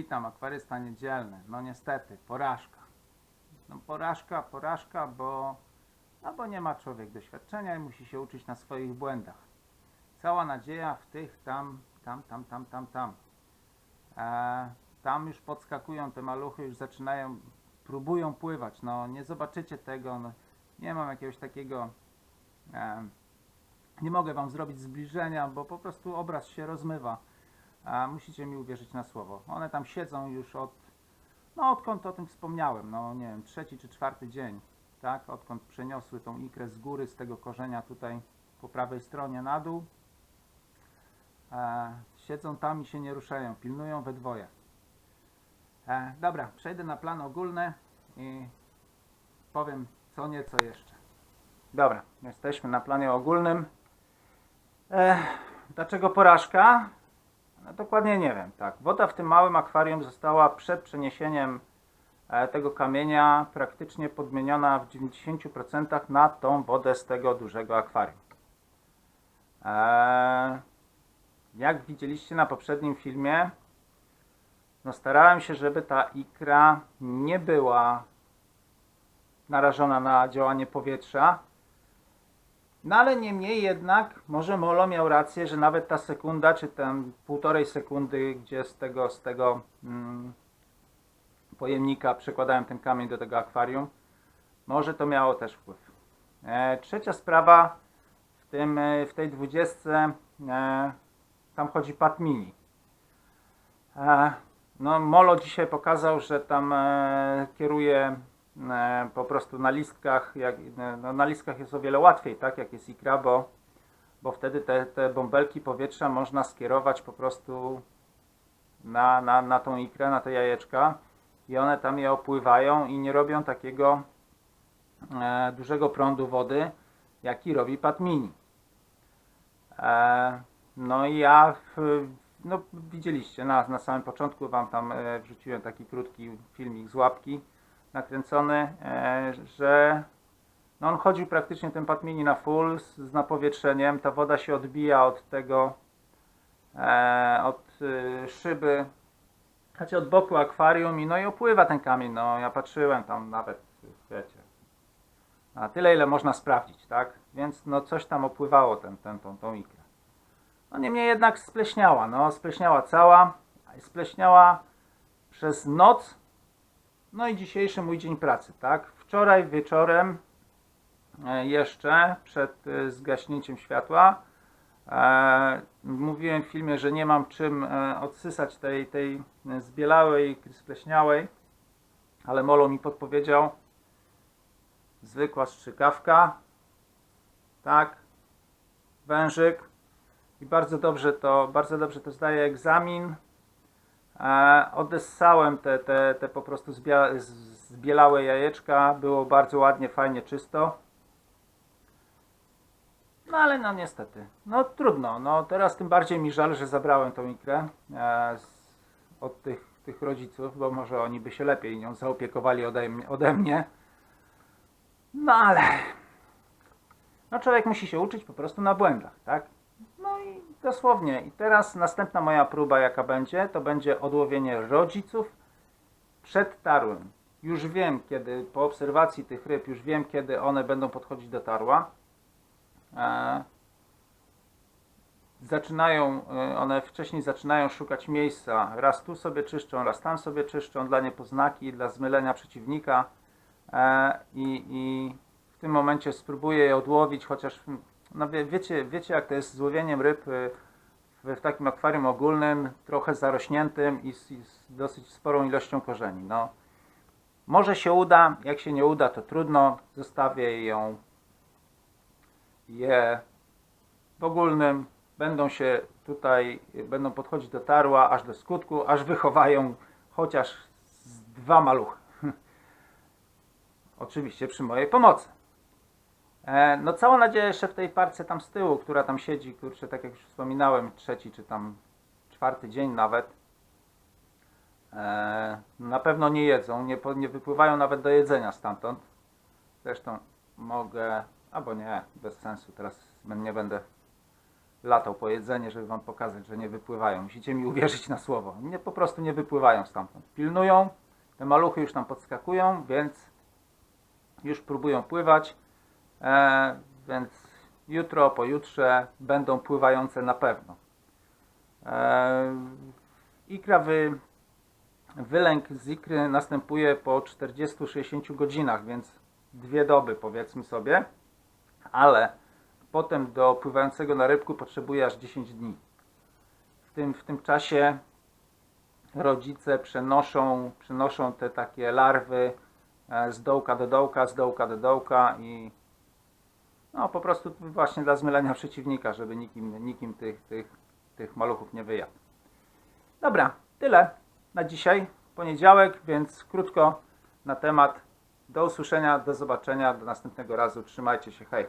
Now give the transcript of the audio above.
Witam, akwarysta niedzielny. No niestety, porażka. No porażka, porażka, bo, no bo nie ma człowiek doświadczenia i musi się uczyć na swoich błędach. Cała nadzieja w tych tam, tam, tam, tam, tam, tam. E, tam już podskakują te maluchy, już zaczynają, próbują pływać. No nie zobaczycie tego, no, nie mam jakiegoś takiego, e, nie mogę wam zrobić zbliżenia, bo po prostu obraz się rozmywa. A musicie mi uwierzyć na słowo. One tam siedzą już od, no odkąd o tym wspomniałem, no nie wiem, trzeci czy czwarty dzień, tak? Odkąd przeniosły tą ikrę z góry, z tego korzenia tutaj po prawej stronie na dół. E, siedzą tam i się nie ruszają, pilnują we dwoje. E, dobra, przejdę na plan ogólny i powiem co nieco jeszcze. Dobra, jesteśmy na planie ogólnym. E, dlaczego porażka? No, dokładnie nie wiem. Tak, woda w tym małym akwarium została przed przeniesieniem e, tego kamienia praktycznie podmieniona w 90% na tą wodę z tego dużego akwarium. E, jak widzieliście na poprzednim filmie, no starałem się, żeby ta ikra nie była narażona na działanie powietrza. No ale niemniej jednak, może Molo miał rację, że nawet ta sekunda, czy tam półtorej sekundy, gdzie z tego, z tego mm, pojemnika przekładałem ten kamień do tego akwarium, może to miało też wpływ. E, trzecia sprawa, w, tym, e, w tej dwudziestce e, tam chodzi pad mini. E, no Molo dzisiaj pokazał, że tam e, kieruje po prostu na listkach, jak, e, no, na listkach jest o wiele łatwiej, tak, jak jest ikra, bo, bo wtedy te, te bąbelki powietrza można skierować po prostu na, na, na tą ikrę, na te jajeczka i one tam je opływają i nie robią takiego e, dużego prądu wody, jaki robi pad mini. E, no i ja, w, no widzieliście, na, na samym początku Wam tam e, wrzuciłem taki krótki filmik z łapki nakręcony, e, że no on chodził praktycznie ten pad mini na full z, z napowietrzeniem, ta woda się odbija od tego, e, od e, szyby, znaczy od boku akwarium i no i opływa ten kamień, no ja patrzyłem tam nawet, wiecie, na tyle ile można sprawdzić, tak, więc no coś tam opływało ten, ten, tą, tą ikrę. No niemniej jednak spleśniała, no spleśniała cała, spleśniała przez noc, no i dzisiejszy mój dzień pracy, tak. Wczoraj wieczorem e, jeszcze przed e, zgaśnięciem światła e, mówiłem w filmie, że nie mam czym odsysać tej, tej zbielałej, spleśniałej, ale Molo mi podpowiedział zwykła strzykawka, tak, wężyk, i bardzo dobrze to, bardzo dobrze to zdaje egzamin. Odessałem te, te, te po prostu zbia, zbielałe jajeczka, było bardzo ładnie, fajnie, czysto. No ale no niestety, no trudno, no teraz tym bardziej mi żal, że zabrałem tą ikrę e, z, od tych, tych rodziców, bo może oni by się lepiej nią zaopiekowali ode, ode mnie. No ale, no człowiek musi się uczyć po prostu na błędach, tak? Dosłownie. I teraz następna moja próba, jaka będzie, to będzie odłowienie rodziców przed tarłem. Już wiem, kiedy po obserwacji tych ryb, już wiem, kiedy one będą podchodzić do tarła. E, zaczynają, e, one wcześniej zaczynają szukać miejsca. Raz tu sobie czyszczą, raz tam sobie czyszczą dla niepoznaki, dla zmylenia przeciwnika. E, i, I w tym momencie spróbuję je odłowić, chociaż no wie, wiecie, wiecie jak to jest z łowieniem ryb y, w, w takim akwarium ogólnym, trochę zarośniętym i z, i z dosyć sporą ilością korzeni. No, może się uda, jak się nie uda, to trudno. Zostawię ją je w ogólnym. Będą się tutaj, będą podchodzić do tarła aż do skutku, aż wychowają chociaż dwa maluchy. Oczywiście przy mojej pomocy. E, No cała nadzieja jeszcze w tej parce tam z tyłu, która tam siedzi, kurczę, tak jak już wspominałem, trzeci czy tam czwarty dzień nawet. E, Na pewno nie jedzą, nie, nie wypływają nawet do jedzenia stamtąd. Zresztą mogę, albo nie, bez sensu, teraz nie będę latał po jedzenie, żeby wam pokazać, że nie wypływają. Musicie mi uwierzyć na słowo. Nie, po prostu nie wypływają stamtąd. Pilnują, te maluchy już tam podskakują, więc już próbują pływać. E, więc jutro, pojutrze będą pływające na pewno. E, ikra wy, wylęk z ikry następuje po 40-60 godzinach, więc dwie doby powiedzmy sobie, ale potem do pływającego na rybku potrzebuje aż 10 dni. W tym, w tym czasie rodzice przenoszą, przenoszą te takie larwy e, z dołka do dołka, z dołka do dołka i no po prostu właśnie dla zmylenia przeciwnika, żeby nikim, nikim tych, tych, tych maluchów nie wyjadł. Dobra, tyle na dzisiaj. Poniedziałek, więc krótko na temat. Do usłyszenia, do zobaczenia, do następnego razu. Trzymajcie się, hej.